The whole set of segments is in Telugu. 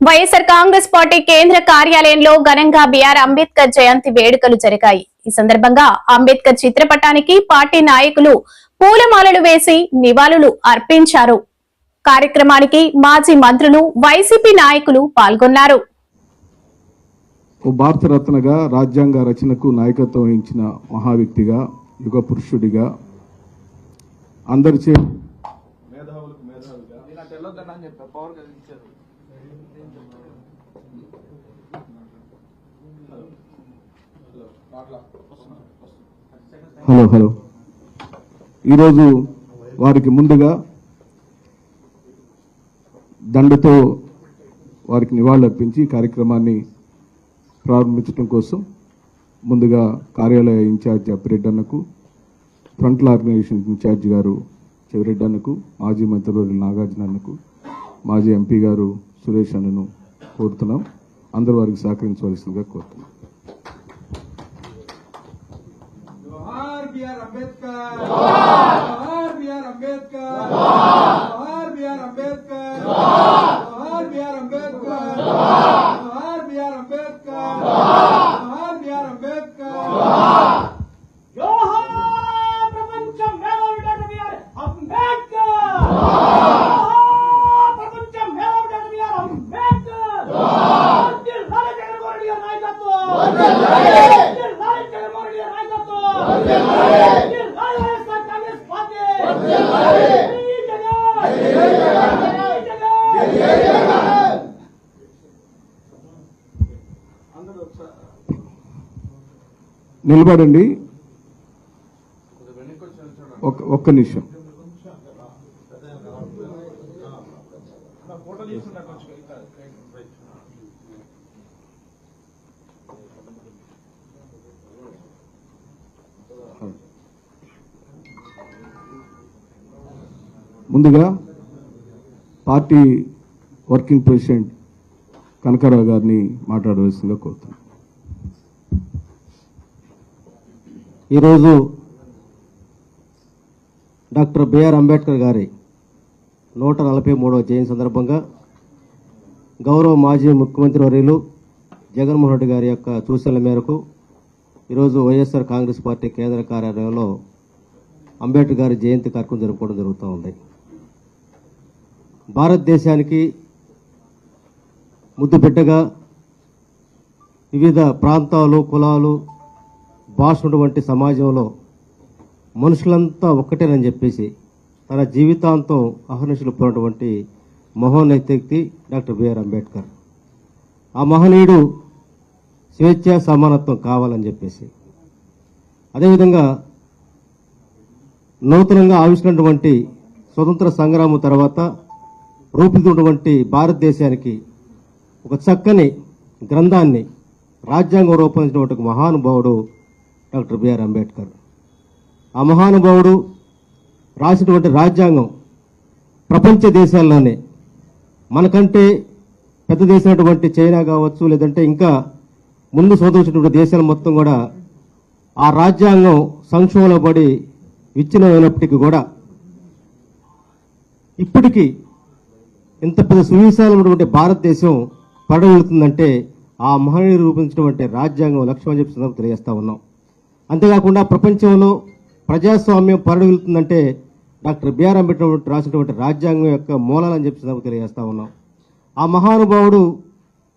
వైఎస్ఆర్ కాంగ్రెస్ పార్టీ కేంద్ర కార్యాలయంలో ఘనంగా బిఆర్ అంబేద్కర్ జయంతి వేడుకలు జరిగాయి. ఈ సందర్భంగా అంబేద్కర్ చిత్రపటానికి పార్టీ నాయకులు పూలమాలలు వేసి నివాళులు అర్పించారు. కార్యక్రమానికి మాజీ మంత్రులు వైసీపీ నాయకులు పాల్గొన్నారు. ఓ భారతరత్నగా రాజ్యాంగ రచనకు నాయకత్వం వహించిన మహావ్యక్తిగా యుగ పురుషుడిగా అందరిచే హలో హలో. ఈరోజు వారికి ముందుగా దండతో వారికి నివాళులర్పించి కార్యక్రమాన్ని ప్రారంభించడం కోసం ముందుగా కార్యాలయ ఇన్ఛార్జ్ అప్పిరెడ్డి అన్నకు ఫ్రంట్ల ఆర్గనైజేషన్ ఇన్ఛార్జ్ గారు చెవిరెడ్డి అన్నకు మాజీ మంత్రివర్యులు నాగార్జున అన్నకు మాజీ ఎంపీ గారు సురేష్ అన్నను కోరుతున్నాం. అందరు వారికి సహకరించవలసిందిగా కోరుతున్నాం. నిలబడండి. ఒక్క నిమిషం. ముందుగా పార్టీ వర్కింగ్ ప్రెసిడెంట్ కనకారావు గారిని మాట్లాడవలసిందిగా కోరుతున్నాను. ఈరోజు డాక్టర్ బిఆర్ అంబేద్కర్ గారి నూట నలభై మూడవ జయంతి సందర్భంగా గౌరవ మాజీ ముఖ్యమంత్రి వర్యులు జగన్మోహన్ రెడ్డి గారి యొక్క సూచనల మేరకు ఈరోజు వైఎస్ఆర్ కాంగ్రెస్ పార్టీ కేంద్ర కార్యాలయంలో అంబేద్కర్ గారి జయంతి కార్యక్రమం జరుపుకోవడం జరుగుతూ ఉంది. భారతదేశానికి ముద్దుబిడ్డగా వివిధ ప్రాంతాలు కులాలు భాష ఉన్నటువంటి సమాజంలో మనుషులంతా ఒక్కటేనని చెప్పేసి తన జీవితాంతం అహర్నిశలు పోయినటువంటి మహోన్నత వ్యక్తి డాక్టర్ బిఆర్ అంబేద్కర్. ఆ మహనీయుడు స్వేచ్ఛ సమానత్వం కావాలని చెప్పేసి. అదేవిధంగా నూతనంగా ఆవిష్కరించినటువంటి స్వతంత్ర సంగ్రామం తర్వాత రూపుదిద్దున్నటువంటి భారతదేశానికి ఒక చక్కని గ్రంథాన్ని రాజ్యాంగం రూపొందించినటువంటి ఒక మహానుభావుడు డాక్టర్ బిఆర్ అంబేద్కర్. ఆ మహానుభావుడు రాసినటువంటి రాజ్యాంగం ప్రపంచ దేశాల్లోనే మనకంటే పెద్ద దేశమైనటువంటి చైనా కావచ్చు లేదంటే ఇంకా ముందు శోధించినటువంటి దేశాలు మొత్తం కూడా ఆ రాజ్యాంగం సంక్షోభంలో పడి విచ్ఛిన్నమైనప్పటికీ కూడా ఇప్పటికీ ఇంత పెద్ద సువిశాలమైనటువంటి భారతదేశం పడగలుగుతుందంటే ఆ మహనీయులు రూపొందించినటువంటి రాజ్యాంగం లక్ష్యం అని చెప్పి సందర్భం తెలియజేస్తా ఉన్నాం. అంతేకాకుండా ప్రపంచంలో ప్రజాస్వామ్యం పరడుగులుతుందంటే డాక్టర్ బిఆర్ అంబేద్కర్ రాసినటువంటి రాజ్యాంగం యొక్క మూలాలని చెప్పి సందర్భంగా తెలియజేస్తా ఉన్నాం. ఆ మహానుభావుడు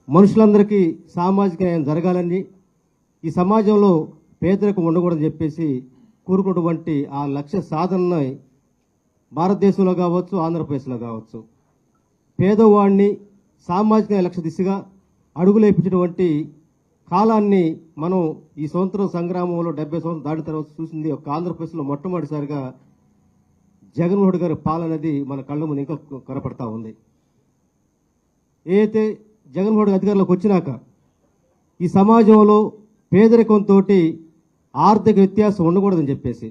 మనుషులందరికీ సామాజిక న్యాయం జరగాలని ఈ సమాజంలో పేదరికం ఉండకూడదని చెప్పేసి కోరుకున్నటువంటి ఆ లక్ష్య సాధనని భారతదేశంలో కావచ్చు ఆంధ్రప్రదేశ్లో కావచ్చు. పేదవాడిని సామాజిక లక్ష్య దిశగా అడుగులేపించినటువంటి కాలాన్ని మనం ఈ స్వతంత్ర సంగ్రామంలో డెబ్బై సంవత్సరం దాటిన తర్వాత చూసింది ఒక ఆంధ్రప్రదేశ్లో మొట్టమొదటిసారిగా జగన్మోహన్ గారి పాలన అనేది మన కళ్ళ ముందు ఇంకా కనపడతా ఉంది. ఏదైతే జగన్మోహన్ అధికారంలోకి వచ్చినాక ఈ సమాజంలో పేదరికంతో ఆర్థిక వ్యత్యాసం ఉండకూడదని చెప్పేసి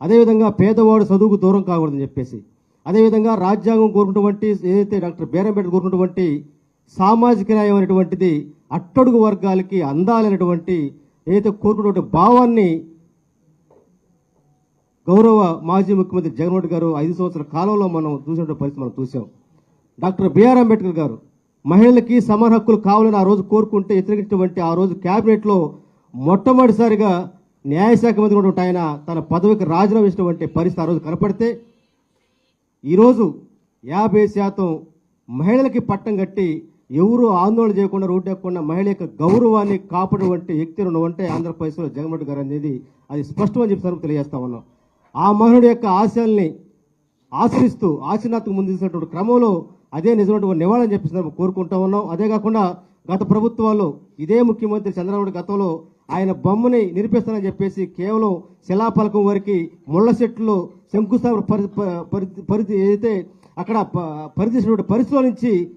అదేవిధంగా పేదవాడు చదువుకు దూరం కాకూడదని చెప్పేసి అదేవిధంగా రాజ్యాంగం కోరుకున్నటువంటి ఏదైతే డాక్టర్ బీరంబేడ్కర్ కోరుకున్నటువంటి సామాజిక న్యాయం అనేటువంటిది అట్టడుగు వర్గాలకి అందాలనేటువంటి ఏదైతే కోరుకున్నటువంటి భావాన్ని గౌరవ మాజీ ముఖ్యమంత్రి జగన్మోహన్ రెడ్డి గారు ఐదు సంవత్సరాల కాలంలో మనం చూసినటువంటి పరిస్థితి మనం చూసాం డాక్టర్ బిఆర్ అంబేద్కర్ గారు మహిళలకి సమాన హక్కులు కావాలని ఆ రోజు కోరుకుంటే వ్యతిరేకించినటువంటి ఆ రోజు క్యాబినెట్లో మొట్టమొదటిసారిగా న్యాయశాఖ మంత్రి ఉన్నటువంటి ఆయన తన పదవికి రాజీనామా చేసినటువంటి పరిస్థితి ఆ రోజు కనపడితే ఈరోజు యాభై శాతం మహిళలకి పట్టం కట్టి ఎవరు ఆందోళన చేయకుండా రూట్ ఎక్కకుండా మహిళ యొక్క గౌరవాన్ని కాపాడవంటి వ్యక్తులు ఉన్నవంటే ఆంధ్రప్రదేశ్లో జగన్మోహన్ గారు అనేది అది స్పష్టమని చెప్పి సరుకు తెలియజేస్తా ఉన్నాం. ఆ మహిళ యొక్క ఆశల్ని ఆశ్రయిస్తూ ఆశీనాథకు ముందు క్రమంలో అదే నిజమైనటువంటి నివాళని చెప్పి సందర్భం కోరుకుంటా ఉన్నాం. అదే కాకుండా గత ప్రభుత్వాల్లో ఇదే ముఖ్యమంత్రి చంద్రబాబు గతంలో ఆయన బొమ్మని నిరూపిస్తానని చెప్పేసి కేవలం శిలాఫలకం వరకు ముళ్ళ చెట్లు శంకుస్థాపన పరి పరి- పరిధి ఏదైతే అక్కడ ప- పరిధిసినటువంటి పరిస్థితుల నుంచి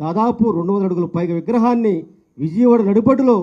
దాదాపు రెండు వందల అడుగుల పైగా విగ్రహాన్ని విజయవాడ నడిపటిలో